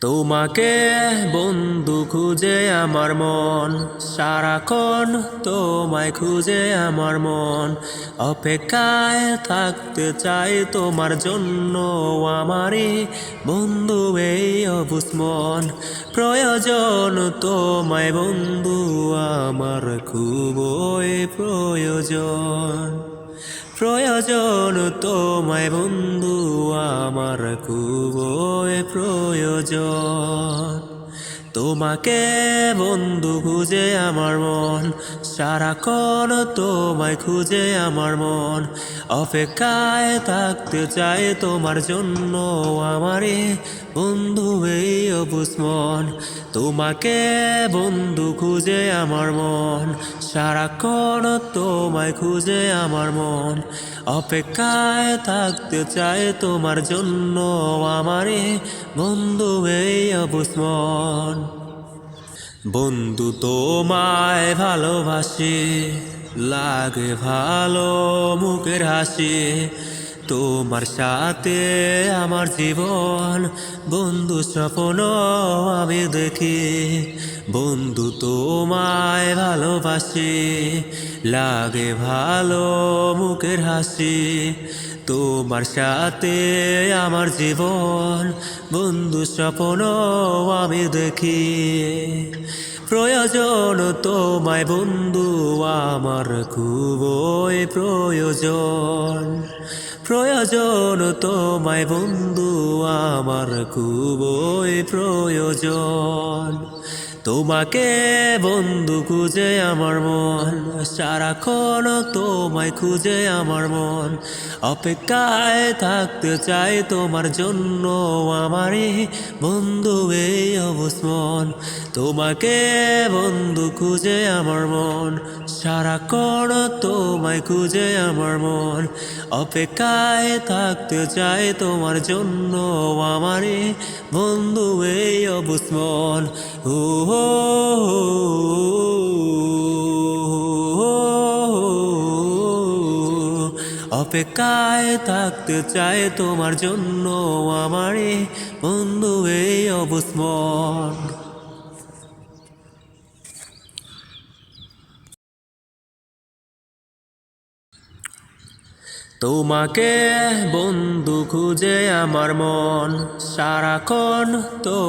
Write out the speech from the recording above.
তোমাকে বন্ধু খুঁজে আমার মন। সারাক্ষণ তোমায় খুঁজে আমার মন। অপেক্ষায় থাকতে চাই তোমার জন্য আমারই বন্ধু এই অবুস্মন প্রয়োজন তোমায় বন্ধু, আমার খুবই প্রয়োজন। প্রয়োজন তোমায় বন্ধু আমার খুবই প্রয়োজন। তোমাকে বন্ধু খুঁজে আমার মন, সারাক্ষণ তোমায় খুঁজে আমার মন। অপেক্ষায় থাকতে চাই তোমার জন্য আমারে, বন্ধু এই অবুস্মন তোমাকে বন্ধু খুঁজে আমার মন, সারাক্ষণ তোমায় খুঁজে আমার মন। অপেক্ষায় থাকতে চাই তোমার জন্য আমারে, বন্ধু এই অবুস্মন বন্ধু তোমায় ভালোবাসি, লাগে ভালো মুখের হাসি। তোমার সাথে আমার জীবন, বন্ধু স্বপ্ন আমি দেখি। বন্ধু তোমায় ভালোবাসি, লাগে ভালো মুখের হাসি। তোমার সাথে আমার জীবন, বন্ধু স্বপ্ন আমি দেখি। প্রয়োজন তোমায় বন্ধু, আমার খুবই প্রয়োজন। প্রয়োজন তোমায় বন্ধু, আমার খুবই প্রয়োজন। তোমাকে বন্ধু খুঁজে আমার মন। সারাক্ষণ তোমায় খুঁজে আমার মন। অপেক্ষায় থাকতে চাই তোমার জন্য আমারই বন্ধু এই অবস্মন তোমাকে বন্ধু খুঁজে আমার মন। সারাক্ষণ তোমায় খুঁজে আমার মন। অপেক্ষায় থাকতে চাই তোমার জন্য আমারই বন্ধু এই অবস্মন ও অপেক্ষায় থাকতে চাই তোমার জন্য আমারই বন্ধু এই অবস্মন তোমাকে বন্ধু খুঁজে আমার মন, সারাক্ষণ তো